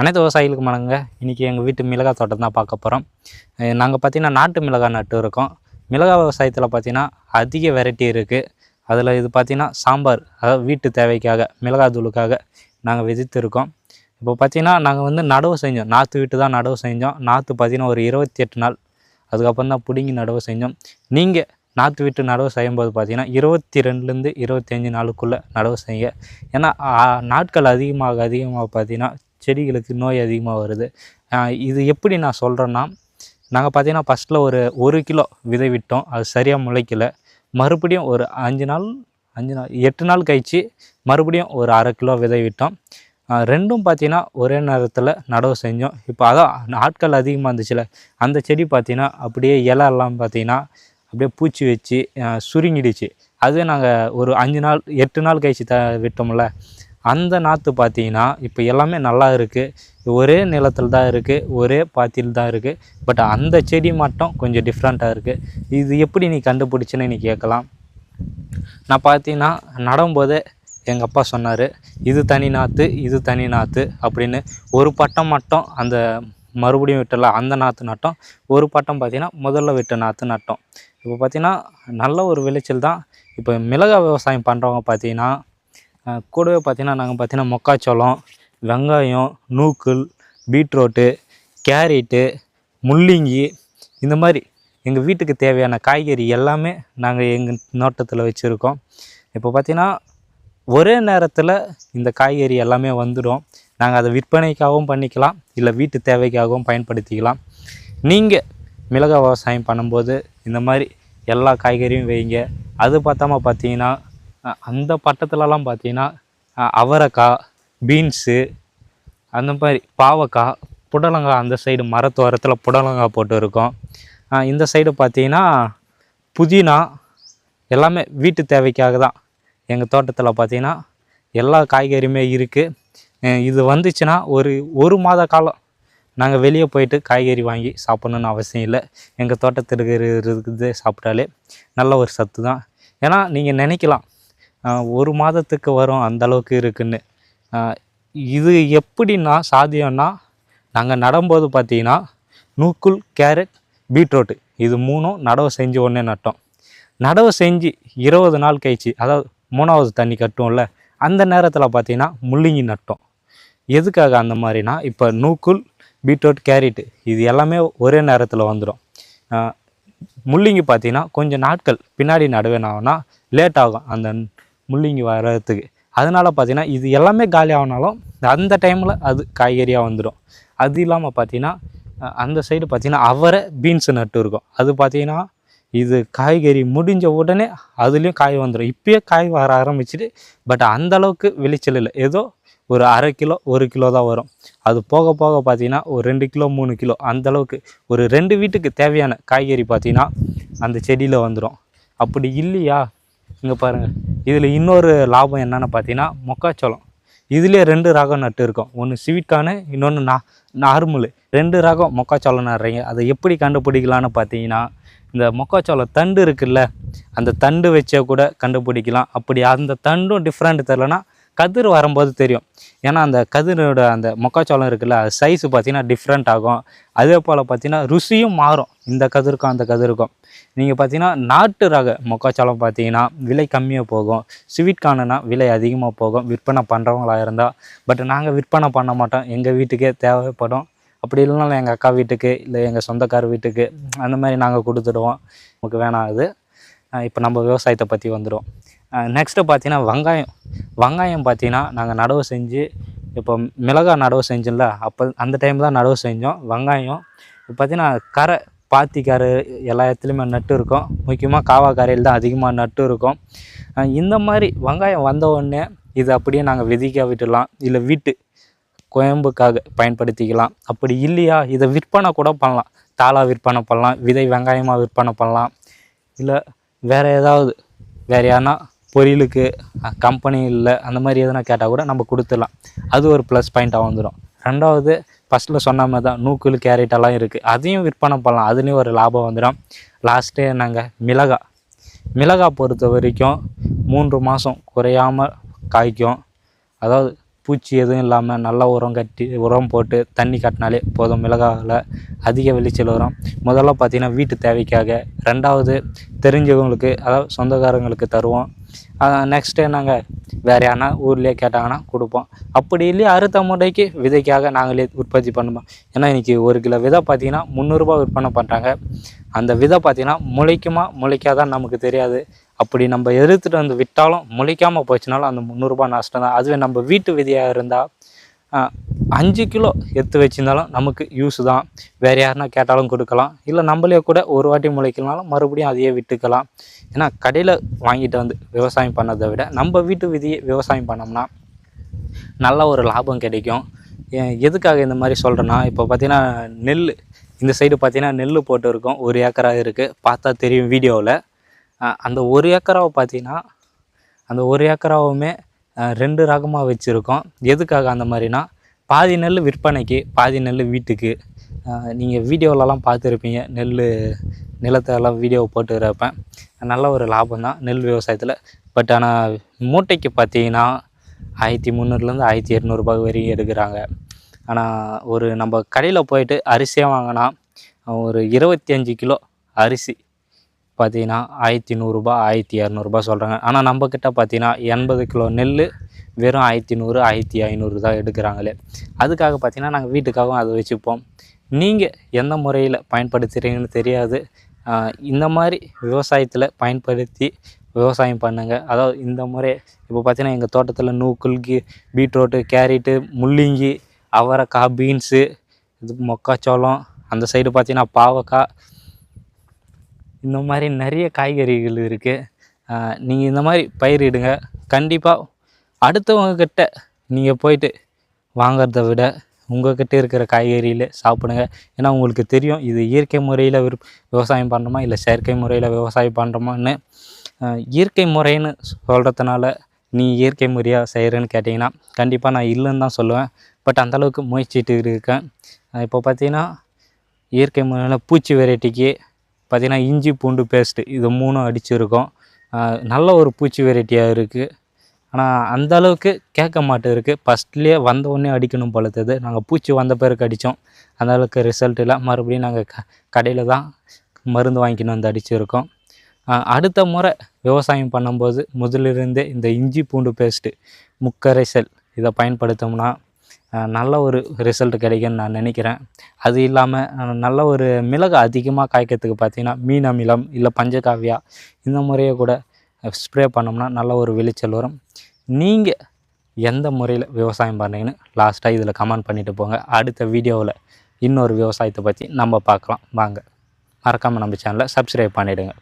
அனைத்து விவசாயிகளுக்கு வணங்க இன்றைக்கி எங்கள் வீட்டு மிளகாய் தோட்டம் தான் பார்க்க போகிறோம் நாங்கள் பார்த்தீங்கன்னா நாட்டு மிளகாய் நட்டு இருக்கோம். மிளகாய் விவசாயத்தில் பார்த்தீங்கன்னா அதிக வெரைட்டி இருக்குது அதில் இது பார்த்தீங்கன்னா சாம்பார் அதாவது வீட்டு தேவைக்காக மிளகாய் தூளுக்காக நாங்கள் விதித்திருக்கோம். இப்போ பார்த்தீங்கன்னா நாங்கள் வந்து நடவு செஞ்சோம். நாற்று வீட்டு தான் நடவு செஞ்சோம். நாற்று பார்த்தீங்கன்னா ஒரு இருபத்தி எட்டு நாள். அதுக்கப்புறம் தான் பிடுங்கி நடவு செஞ்சோம். நீங்கள் நாற்று விட்டு நடவு செய்யும்போது பார்த்தீங்கன்னா இருபத்தி ரெண்டுலேருந்து இருபத்தஞ்சி நாளுக்குள்ளே நடவு செய்யுங்க. ஏன்னா நாட்கள் அதிகமாக அதிகமாக பார்த்தீங்கன்னா செடிகளுக்கு நோய் அதிகமாக வருது. இது எப்படி நான் சொல்கிறேன்னா நாங்கள் பார்த்தீங்கன்னா ஃபஸ்ட்டில் ஒரு ஒரு கிலோ விதை விட்டோம். அது சரியாக முளைக்கல. மறுபடியும் ஒரு அஞ்சு நாள் அஞ்சு நாள் எட்டு நாள் கழிச்சு மறுபடியும் ஒரு அரை கிலோ விதை விட்டோம். ரெண்டும் பார்த்தீங்கன்னா ஒரே நேரத்தில் நடவு செஞ்சோம். இப்போ அதான் ஆட்கள் அதிகமாக இருந்துச்சுல அந்த செடி பார்த்தீங்கன்னா அப்படியே இலெல்லாம் பார்த்தீங்கன்னா அப்படியே பூச்சி வச்சு சுருங்கிடுச்சு. அதுவே நாங்கள் ஒரு அஞ்சு நாள் எட்டு நாள் கழிச்சு த விட்டோம்ல அந்த நாற்று பார்த்தீங்கன்னா இப்போ எல்லாமே நல்லா இருக்குது ஒரே நிலத்தில் தான் இருக்குது ஒரே பாத்தியில் தான் இருக்குது பட் அந்த செடி மட்டும் கொஞ்சம் டிஃப்ரெண்ட்டாக இருக்குது இது எப்படி நீ கண்டுபிடிச்சின்னு நீ கேட்கலாம். நான் பார்த்தீங்கன்னா நடும்போதே எங்கள் அப்பா சொன்னார் இது தனி நாற்று இது தனி நாற்று அப்படின்னு. ஒரு பட்டம் மட்டும் அந்த மறுபடியும் விட்டல அந்த நாற்று நட்டோம். ஒரு பட்டம் பார்த்தீங்கன்னா முதல்ல விட்ட நாற்று நட்டோம். இப்போ பார்த்தீங்கன்னா நல்ல ஒரு விளைச்சல் தான். இப்போ மிளகாய் விவசாயம் பண்ணுறவங்க பார்த்தீங்கன்னா கூடவே பார்த்தீங்கன்னா நாங்கள் பார்த்தீங்கன்னா மொக்காச்சோளம் வெங்காயம் நூக்கல் பீட்ரூட்டு கேரட்டு முள்ளங்கி இந்த மாதிரி எங்கள் வீட்டுக்கு தேவையான காய்கறி எல்லாமே நாங்கள் எங்கள் நோட்டத்தில் வச்சுருக்கோம். இப்போ பார்த்தீங்கன்னா ஒரே நேரத்தில் இந்த காய்கறி எல்லாமே வந்துடும். நாங்கள் அதை விற்பனைக்காகவும் பண்ணிக்கலாம் இல்லை வீட்டு தேவைக்காகவும் பயன்படுத்திக்கலாம். நீங்கள் மிளகாய் விவசாயம் பண்ணும்போது இந்த மாதிரி எல்லா காய்கறியும் வைங்க. அது பார்த்தாம பார்த்தீங்கன்னா அந்த பட்டத்துலலாம் பார்த்தீங்கன்னா அவரைக்காய் பீன்ஸு அந்த மாதிரி பாவக்காய் புடலங்காய் அந்த சைடு மரத்தோரத்தில் புடலங்காய் போட்டு இருக்கோம் இந்த சைடு பார்த்தீங்கன்னா புதினா எல்லாமே வீட்டு தேவைக்காக தான். எங்கள் தோட்டத்தில் பார்த்தீங்கன்னா எல்லா காய்கறியுமே இருக்குது இது வந்துச்சுன்னா ஒரு ஒரு மாத காலம் நாங்கள் வெளியே போயிட்டு காய்கறி வாங்கி சாப்பிட்ணுன்னு அவசியம் இல்லை. எங்கள் தோட்டத்தில் இருக்கிறது சாப்பிட்டாலே நல்ல ஒரு சத்து தான். ஏன்னா நீங்கள் நினைக்கலாம் ஒரு மாதத்துக்கு வரும் அந்த அளவுக்கு இருக்குன்னு. இது எப்படின்னா சாத்தியம்னா நாங்கள் நடும்போது பார்த்தீங்கன்னா நூக்குல் கேரட் பீட்ரூட்டு. இது மூணும் நடவு செஞ்சு ஒன்றே நட்டோம். நடவு செஞ்சு இருபது நாள் கழிச்சு அதாவது மூணாவது தண்ணி கட்டும்ல அந்த நேரத்தில் பார்த்தீங்கன்னா முள்ளங்கி நட்டோம். எதுக்காக அந்த மாதிரினா இப்போ நூக்குள் பீட்ரூட் கேரட்டு இது எல்லாமே ஒரே நேரத்தில் வந்துடும் முள்ளங்கி பார்த்தீங்கன்னா கொஞ்சம் நாட்கள் பின்னாடி நடுவேனாகனா லேட் ஆகும். அந்த முள்ளிங்கி வர்றதுக்கு. அதனால் பார்த்தீங்கன்னா இது எல்லாமே காலி ஆகினாலும் அந்த டைமில் அது காய்கறியாக வந்துடும் அது இல்லாமல் பார்த்தீங்கன்னா அந்த சைடு பார்த்தீங்கன்னா அவரை பீன்ஸ் நட்டு இருக்கும். அது பார்த்தீங்கன்னா இது காய்கறி முடிஞ்ச உடனே அதுலேயும் காய் வந்துடும் இப்போயே காய் வர ஆரம்பிச்சிட்டு பட் அந்த அளவுக்கு விளைச்சல் இல்லை. ஏதோ ஒரு அரை கிலோ ஒரு கிலோ தான் வரும். அது போக போக பார்த்தீங்கன்னா ஒரு ரெண்டு கிலோ மூணு கிலோ அந்த அளவுக்கு. ஒரு ரெண்டு வீட்டுக்கு தேவையான காய்கறி பார்த்தீங்கன்னா அந்த செடியில் வந்துடும் அப்படி இல்லையா? இங்கே பாருங்கள் இதில் இன்னொரு லாபம் என்னென்னு பார்த்தீங்கன்னா மொக்காச்சோளம். இதுலேயே ரெண்டு ரகம் நட்டு இருக்கும். ஒன்று சிவிட்கானு இன்னொன்று நா நார்மல். ரெண்டு ரகம் மொக்காச்சோளம் நடுறீங்க. அதை எப்படி கண்டுபிடிக்கலான்னு பார்த்தீங்கன்னா இந்த மொக்காச்சோளம் தண்டு இருக்குல்ல அந்த தண்டு வச்சே கூட கண்டுபிடிக்கலாம். அப்படி அந்த தண்டும் டிஃப்ரெண்ட் தெரிலனா கதிர் வரும்போது தெரியும். ஏன்னா அந்த கதிரோட அந்த மொக்காச்சோளம் இருக்குல்ல அது சைஸு பார்த்தீங்கன்னா டிஃப்ரெண்ட் ஆகும். அதே போல் பார்த்தீங்கன்னா ருசியும் மாறும். இந்த கதிருக்கும் அந்த கதிருக்கும். நீங்கள் பார்த்தீங்கன்னா நாட்டு ரக மொக்காச்சோளம் பார்த்தீங்கன்னா விலை கம்மியாக போகும். ஸ்வீட் கார்னுனா விலை அதிகமாக போகும். விற்பனை பண்ணுறவங்களா இருந்தால் பட் நாங்கள் விற்பனை பண்ண மாட்டோம். எங்கள் வீட்டுக்கே தேவைப்படும். அப்படி இல்லைனாலும் எங்கள் அக்கா வீட்டுக்கு இல்லை எங்கள் சொந்தக்கார் வீட்டுக்கு அந்த மாதிரி நாங்கள் கொடுத்துடுவோம். நமக்கு வேணாம் அது. இப்போ நம்ம விவசாயத்தை பற்றி வந்துடுவோம் நெக்ஸ்ட்டு பார்த்தீங்கன்னா வெங்காயம். வெங்காயம் பார்த்தீங்கன்னா நாங்கள் நடவு செஞ்சு இப்போ மிளகாய் நடவு செஞ்சோம்ல அப்போ அந்த டைம் தான் நடவு செஞ்சோம். வெங்காயம் இப்போ பார்த்தீங்கன்னா கரை பாத்தி கரை எல்லா இடத்துலையுமே நட்டு இருக்கும். முக்கியமாக காவா கரையில் தான் அதிகமாக நட்டு இருக்கும். இந்த மாதிரி வெங்காயம் வந்த உடனே இது அப்படியே நாங்கள் விதிக்க விட்டுடலாம். இல்லை வீட்டு கோயம்புக்காக பயன்படுத்திக்கலாம். அப்படி இல்லையா? இதை விற்பனை கூட பண்ணலாம். தாளாக விற்பனை பண்ணலாம். விதை வெங்காயமாக விற்பனை பண்ணலாம். இல்லை வேறு ஏதாவது வேறு யாருன்னா பொரியலுக்கு கம்பெனி இல்லை அந்த மாதிரி எதுனா கேட்டால் கூட நம்ம கொடுத்துடலாம். அது ஒரு ப்ளஸ் பாயிண்ட்டாக வந்துடும் ரெண்டாவது ஃபஸ்ட்டில் சொன்ன மாதிரி தான் நூக்குல் கேரட் எல்லாம் இருக்குது அதையும் விற்பனை பண்ணலாம். அதுலேயும் ஒரு லாபம் வந்துடும் லாஸ்ட்டு நாங்கள் மிளகாய் மிளகாய் பொறுத்த வரைக்கும் மூன்று மாதம் குறையாமல் காய்க்கும். அதாவது பூச்சி எதுவும் இல்லாமல் நல்லா உரம் கட்டி உரம் போட்டு தண்ணி கட்டினாலே போதும் மிளகாவில் அதிக விளைச்சல் வரும். முதல்ல பார்த்திங்கன்னா வீட்டு தேவைக்காக. ரெண்டாவது தெரிஞ்சவங்களுக்கு அதாவது சொந்தக்காரங்களுக்கு தருவோம். நெக்ஸ்ட்டு நாங்கள் வேறு யாருனா ஊர்லேயே கேட்டாங்கன்னா கொடுப்போம். அப்படி இல்லையே அறுத்த முறைக்கு விதைக்காக நாங்களே உற்பத்தி பண்ணுவோம். ஏன்னா இன்றைக்கி ஒரு கிலோ விதை பார்த்திங்கன்னா முந்நூறுரூபா விற்பனை பண்ணுறாங்க அந்த விதை பார்த்திங்கன்னா முளைக்குமா முளைக்காதான் நமக்கு தெரியாது. அப்படி நம்ம எடுத்துகிட்டு வந்து விட்டாலும் முளைக்காமல் போச்சுனாலும் அந்த முந்நூறுரூபா நஷ்டம் தான். அதுவே நம்ம வீட்டு விதையாக இருந்தால் அஞ்சு கிலோ எடுத்து வச்சிருந்தாலும் நமக்கு யூஸ் தான். வேறு யாருனா கேட்டாலும் கொடுக்கலாம். இல்லை நம்மளே கூட ஒரு வாட்டி முளைக்கலனாலும் மறுபடியும் அதையே விட்டுக்கலாம். ஏன்னா கடையில் வாங்கிட்டு வந்து விவசாயம் பண்ணதை விட நம்ம வீட்டு விதியை விவசாயம் பண்ணோம்னா நல்ல ஒரு லாபம் கிடைக்கும். எதுக்காக இந்த மாதிரி சொல்கிறேன்னா இப்போ பார்த்தீங்கன்னா நெல் இந்த சைடு பார்த்தீங்கன்னா நெல் போட்டு இருக்கோம் ஒரு ஏக்கராக இருக்குது பார்த்தா தெரியும் வீடியோவில் அந்த ஒரு ஏக்கராவை பார்த்தீங்கன்னா அந்த ஒரு ஏக்கராவுமே ரெண்டு ரகமாக வச்சுருக்கோம். எதுக்காக அந்த மாதிரினா பாதி நெல் விற்பனைக்கு பாதி நெல் வீட்டுக்கு. நீங்கள் வீடியோலலாம் பார்த்துருப்பீங்க. நெல் நிலத்தெல்லாம் வீடியோ போட்டு நல்ல ஒரு லாபம் தான் நெல் விவசாயத்தில். பட் ஆனால் மூட்டைக்கு பார்த்தீங்கன்னா ஆயிரத்தி முந்நூறுலேருந்து ஆயிரத்தி இரநூறுபா வரையும் எடுக்கிறாங்க. ஆனால் ஒரு நம்ம கடையில் போயிட்டு அரிசியாக வாங்கினா ஒரு இருபத்தி அஞ்சு கிலோ அரிசி. பார்த்தீங்கன்னா ஆயிரத்தி நூறுரூபா ஆயிரத்தி இரநூறுபா சொல்கிறாங்க ஆனால் நம்மக்கிட்ட பார்த்தீங்கன்னா எண்பது கிலோ நெல் வெறும் ஆயிரத்தி நூறு ஆயிரத்தி ஐநூறு தான் எடுக்கிறாங்களே. அதுக்காக பார்த்தீங்கன்னா நாங்கள் வீட்டுக்காகவும் அதை வச்சுப்போம். நீங்கள் எந்த முறையில் பயன்படுத்துகிறீங்கன்னு தெரியாது. இந்த மாதிரி விவசாயத்தில் பயன்படுத்தி விவசாயம் பண்ணுங்கள் அதாவது இந்த முறை இப்போ பார்த்தீங்கன்னா எங்கள் தோட்டத்தில் நூக்குல்கி பீட்ரூட்டு கேரட்டு முள்ளங்கி அவரைக்காய் பீன்ஸு இது மொக்காச்சோளம் அந்த சைடு பார்த்தீங்கன்னா பாவக்காய் இந்த மாதிரி நிறைய காய்கறிகள் இருக்குது நீங்கள் இந்த மாதிரி பயிரிடுங்க கண்டிப்பாக அடுத்தவங்கக்கிட்ட நீங்கள் போயிட்டு வாங்கிறத விட உங்கள்கிட்ட இருக்கிற காய்கறியில் சாப்பிடுங்க. ஏன்னா உங்களுக்கு தெரியும் இது இயற்கை முறையில் விருப் விவசாயம் பண்ணுறோமா இல்லை செயற்கை முறையில் விவசாயம் பண்ணுறோமான்னு இயற்கை முறைன்னு சொல்கிறதுனால நீ இயற்கை முறையாக செய்கிறேன்னு கேட்டிங்கன்னா கண்டிப்பாக நான் இல்லைன்னு தான் சொல்லுவேன். பட் அந்தளவுக்கு முயற்சிட்டு இருக்கேன். இப்போ பார்த்தீங்கன்னா இயற்கை முறையில் பூச்சி வெரைட்டிக்கு பார்த்திங்கன்னா இஞ்சி பூண்டு பேஸ்ட்டு இது மூணும் அடிச்சிருக்கோம். நல்ல ஒரு பூச்சி வெரைட்டியாக இருக்குது ஆனால் அந்த அளவுக்கு கேட்க மாட்டேருக்கு. ஃபஸ்ட்லேயே வந்த உடனே அடிக்கணும் போலத்தது நாங்கள் பூச்சி வந்த பிறகு அடித்தோம் அந்த அளவுக்கு ரிசல்ட் இல்லை. மறுபடியும் நாங்கள் க கடையில் தான் மருந்து வாங்கிக்கணும் வந்து அடிச்சிருக்கோம். அடுத்த முறை விவசாயம் பண்ணும்போது முதலிருந்தே இந்த இஞ்சி பூண்டு பேஸ்ட்டு முக்கரைசல் இதை பயன்படுத்தோம்னா நல்ல ஒரு ரிசல்ட் கிடைக்கும்னு நான் நினைக்கிறேன். அது இல்லாமல் நல்ல ஒரு மிளகு அதிகமாக காய்க்கிறதுக்கு பார்த்தீங்கன்னா மீன் அமிலம் இல்லை பஞ்சகாவியா இந்த முறையை கூட ஸ்ப்ரே பண்ணோம்னா நல்ல ஒரு விளைச்சல் வரும். நீங்கள் எந்த முறையில் விவசாயம் பண்ணுறீங்கன்னு லாஸ்ட்டாக இதில் கமெண்ட் பண்ணிவிட்டு போங்க. அடுத்த வீடியோவில் இன்னொரு விவசாயத்தை பற்றி நம்ம பார்க்கலாம். வாங்க. மறக்காமல் நம்ம சேனலை சப்ஸ்கிரைப் பண்ணிவிடுங்க